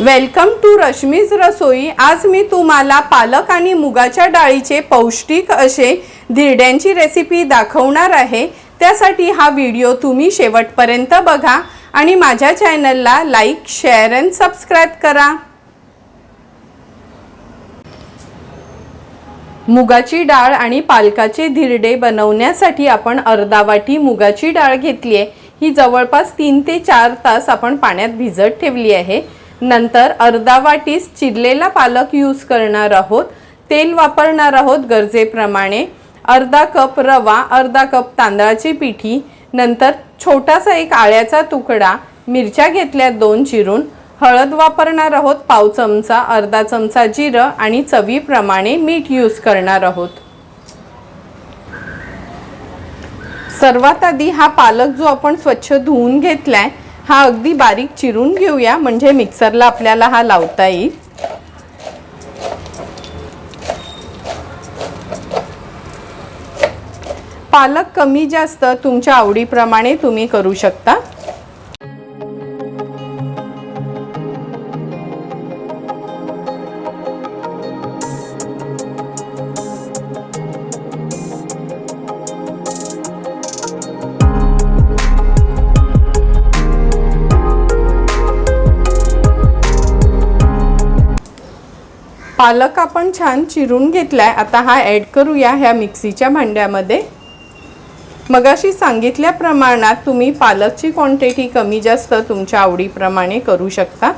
Welcome to Rashmi's रसोई. आज मी तुम्हाला पालक आणि मुगाच्या डाळीचे पौष्टिक असे धिरड्यांची रेसिपी दाखवणार आहे. त्यासाठी हा व्हिडिओ तुम्ही शेवटपर्यंत बघा आणि माझ्या चॅनलला लाईक शेअर अँड सबस्क्राईब करा. मुगाची डाळ आणि पालकाचे धिरडे बनवण्यासाठी आपण अर्धा वाटी मुगाची डाळ घेतली आहे ही जवळपास तीन ते चार तास आपण पाण्यात भिजत ठेवली आहे. नंतर अर्धा वाटीस चिरलेला पालक यूज करणार आहोत. तेल वापरणार आहोत गरजेप्रमाणे. अर्धा कप रवा अर्धा कप तांदळाची पिठी नंतर छोटासा एक आळ्याचा तुकडा मिरच्या घेतल्या दोन चिरून हळद वापरणार आहोत पाव चमचा अर्धा चमचा जिरं आणि चवीप्रमाणे मीठ यूज करणार आहोत. सर्वात आधी हा पालक जो आपण स्वच्छ धुवून घेतलाय हा अगदी बारीक चिरून घेऊया म्हणजे मिक्सरला आपल्याला हा लावता येईल. पालक कमी जास्त तुमच्या आवडीप्रमाणे तुम्ही करू शकता. पालक आपण छान चिरून घेतलाय. आता हा ॲड करूया ह्या मिक्सीच्या भांड्यामध्ये. मगाशी सांगितल्या प्रमाणात तुम्ही पालकची क्वांटिटी कमी जास्त तुमच्या आवडीप्रमाणे करू शकता.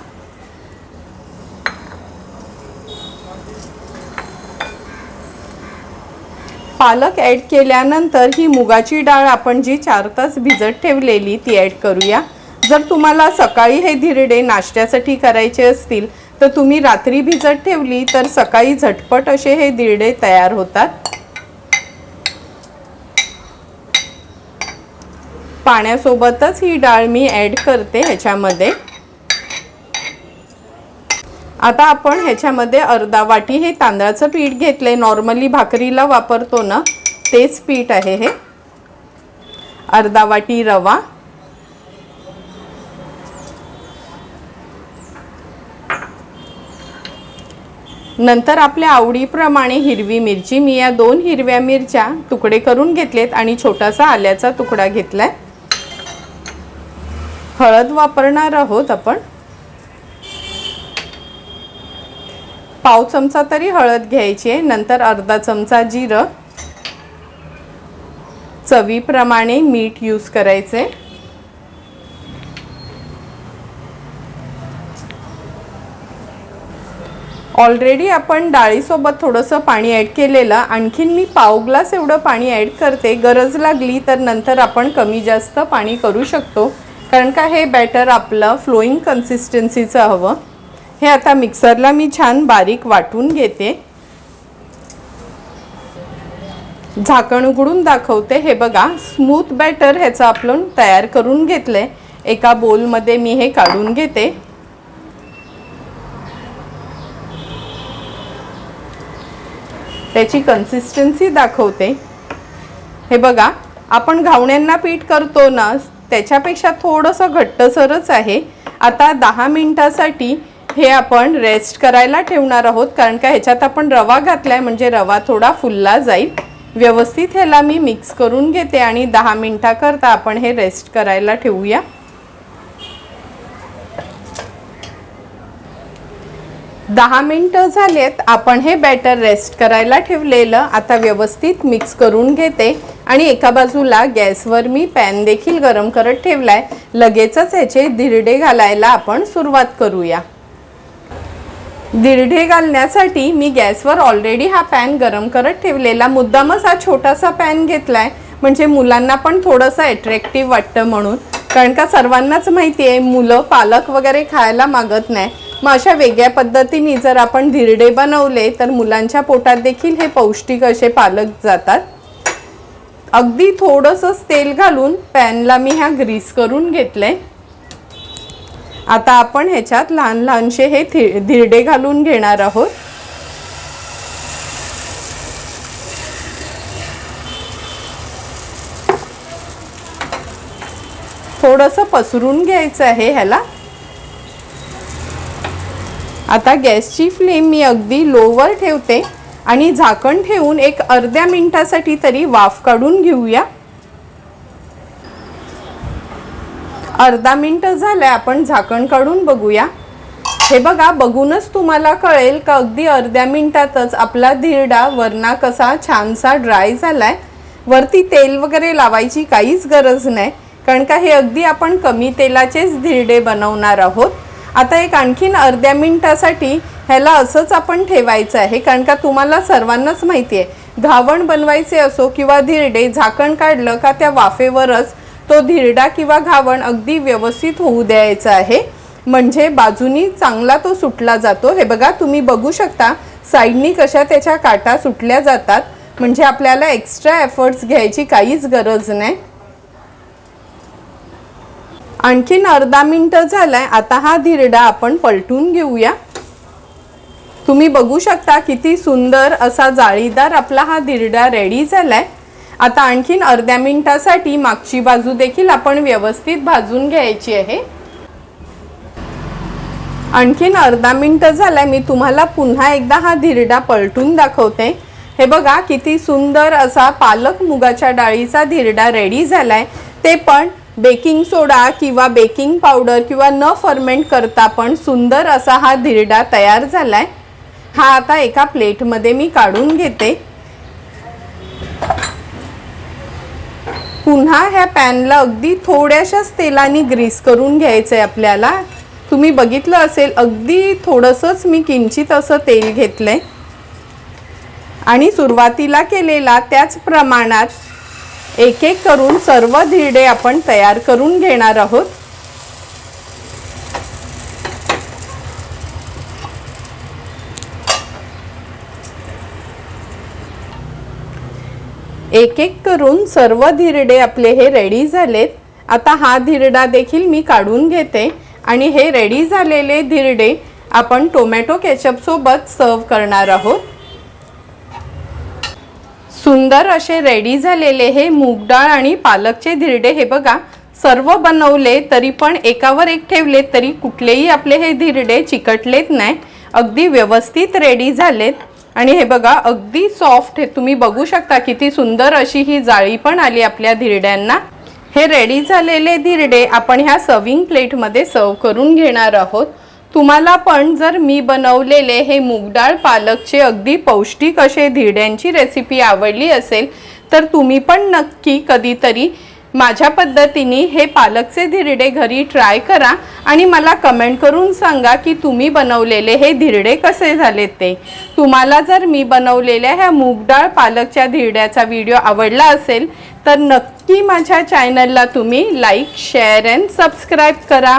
पालक ॲड केल्यानंतर ही मुगाची डाळ आपण जी चार तास भिजत ठेवलेली ती ॲड करूया. जर तुम्हाला सकाळी हे धिरडे नाश्त्यासाठी करायचे असतील तर तुम्ही रात्री भिजत ठेवली तर सकाळी झटपट असे हे दिरडे तयार होतात. पाण्यासोबतच ही डाळ मी ॲड करते ह्याच्यामध्ये. आता आपण ह्याच्यामध्ये अर्धा वाटी हे तांदळाचं पीठ घेतलंय. नॉर्मली भाकरीला वापरतो ना तेच पीठ आहे हे. अर्धा वाटी रवा. नंतर आपल्या आवडीप्रमाणे हिरवी मिरची मी या दोन हिरव्या मिरच्या तुकडे करून घेतलेत आणि छोटासा आल्याचा तुकडा घेतलाय. हळद वापरणार आहोत आपण. पाव चमचा तरी हळद घ्यायची आहे. नंतर अर्धा चमचा जिरं. चवीप्रमाणे मीठ यूज करायचे ऑलरेडी आपण डाळीसोबत थोडंसं पाणी ॲड केलेलं आणखीन मी पाव ग्लास एवढं पाणी ॲड करते. गरज लागली तर नंतर आपण कमी जास्त पाणी करू शकतो. कारण का हे बॅटर आपलं फ्लोईंग कन्सिस्टन्सीचं हवं. हे आता मिक्सरला मी छान बारीक वाटून घेते. झाकण उघडून दाखवते. हे बघा स्मूथ बॅटर ह्याचं आपण तयार करून घेतलं आहे एका बोलमध्ये मी हे काढून घेते. त्याची कन्सिस्टन्सी दाखवते. हे बघा आपण घावण्यांना पीठ करतो ना त्याच्यापेक्षा थोडंसं घट्टसरच आहे. आता दहा मिनिटासाठी हे आपण रेस्ट करायला ठेवणार आहोत कारण का ह्याच्यात आपण रवा घातलाय म्हणजे रवा थोडा फुलला जाईल. व्यवस्थित ह्याला मी मिक्स करून घेते आणि दहा मिनटाकरता आपण हे रेस्ट करायला ठेवूया. दहा मिनटं झालेत आपण हे बॅटर रेस्ट करायला ठेवलेलं. आता व्यवस्थित मिक्स करून घेते. आणि एका बाजूला गॅसवर मी पॅन देखील गरम करत ठेवलाय. लगेचच ह्याचे धिरडे घालायला आपण सुरुवात करूया. धिरडे घालण्यासाठी मी गॅसवर ऑलरेडी हा पॅन गरम करत ठेवलेला. मुद्दामच हा छोटासा पॅन घेतला आहे म्हणजे मुलांना पण थोडंसं अट्रॅक्टिव्ह वाटतं म्हणून. कारण का सर्वांनाच माहिती आहे मुलं पालक वगैरे खायला मागत नाही. मग अशा वेगळ्या पद्धतीने जर आपण धिरडे बनवले तर मुलांच्या पोटात देखील हे पौष्टिक असे पालक जातात. अगदी थोडंसंच तेल घालून पॅनला मी ह्या ग्रीस करून घेतले आता आपण ह्याच्यात लहान लहानसे हे थि धिरडे घालून घेणार आहोत. थोडंसं पसरून घ्यायचं आहे ह्याला. आता गॅसची फ्लेम मी अगदी लोवर ठेवते आणि झाकण ठेवून एक अर्ध्या मिनिटासाठी तरी वाफ काढून घेऊया. अर्धा मिनिट झालंय आपण झाकण काढून बघूया. हे बघा बघूनच तुम्हाला कळेल का अगदी अर्ध्या मिनिटातच आपला धिरडा वरना कसा छानसा ड्राय झालाय. वरती तेल वगैरे लावायची काहीच गरज नाही कारण का हे अगदी आपण कमी तेलाचेच धिरडे बनवणार आहोत. आता एक आणखीन अर्ध्या मिनटासाठी ह्याला असंच आपण ठेवायचं आहे कारण का तुम्हाला सर्वांनाच माहिती आहे घावण बनवायचे असो किंवा धिरडे झाकण काढलं का त्या वाफेवरच तो धिरडा किंवा घावण अगदी व्यवस्थित होऊ द्यायचा आहे. म्हणजे बाजूनी चांगला तो सुटला जातो. हे बघा तुम्ही बघू शकता साईडनी कशा त्याच्या काटा सुटल्या जातात. म्हणजे आपल्याला एक्स्ट्रा एफर्ट्स घ्यायची काहीच गरज नाही. आणखीन अर्धा मिनटं झालाय. आता हा धिरडा आपण पलटून घेऊया. तुम्ही बघू शकता किती सुंदर असा जाळीदार आपला हा धिरडा रेडी झालाय. आता आणखीन अर्ध्या मिनिटासाठी मागची बाजू देखील आपण व्यवस्थित भाजून घ्यायची आहे. आणखीन अर्धा मिनटं झालाय. मी तुम्हाला पुन्हा एकदा हा धिरडा पलटून दाखवते. हे बघा किती सुंदर असा पालक मुगाच्या डाळीचा धिरडा रेडी झालाय. ते पण बेकिंग सोडा किंवा बेकिंग पावडर किंवा न फर्मेंट करता पण सुंदर असा हा धिरडा तयार झालाय. हा आता एका प्लेटमध्ये मी काढून घेते. पुन्हा ह्या पॅनला अगदी थोड्याशाच तेलाने ग्रीस करून घ्यायचं आहे आपल्याला. तुम्ही बघितलं असेल अगदी थोडंसंच मी किंचित असं तेल घेतलंय. आणि सुरुवातीला केलेला त्याच प्रमाणात एक एक करून सर्व धिरडे आपण तयार करून घेणार आहोत. एक एक करून सर्व धिरडे आपले हे रेडी झालेत. आता हा धिरडा देखील मी काढून घेते आणि हे रेडी झालेले धिरडे आपण टोमॅटो केचपसोबत सर्व करणार आहोत. सुंदर असे रेडी झालेले हे मूग डाळ आणि पालकचे धिरडे हे बघा सर्व बनवले तरी पण एकावर एक ठेवले तरी कुठलेही आपले हे धिरडे चिकटलेत नाही. अगदी व्यवस्थित रेडी झालेत. आणि हे बघा अगदी सॉफ्ट हे तुम्ही बघू शकता किती सुंदर अशी ही जाळी पण आली आपल्या धिरड्यांना. हे रेडी झालेले धिरडे आपण ह्या सर्विंग प्लेटमध्ये सर्व करून घेणार आहोत. तुम्हाला पण जर मी बनवलेले हे मूगडाळ पालकचे अगदी पौष्टिक असे धिरड्यांची रेसिपी आवडली असेल तर तुम्ही पण नक्की कधीतरी माझ्या पद्धतीने हे पालकचे धिरडे घरी ट्राय करा आणि मला कमेंट करून सांगा की तुम्ही बनवलेले हे धिरडे कसे झालेत ते. तुम्हाला जर मी बनवलेल्या ह्या मूगडाळ पालकच्या धिरड्याचा व्हिडिओ आवडला असेल तर नक्की माझ्या चॅनलला तुम्ही लाईक शेअर अँड सबस्क्राईब करा.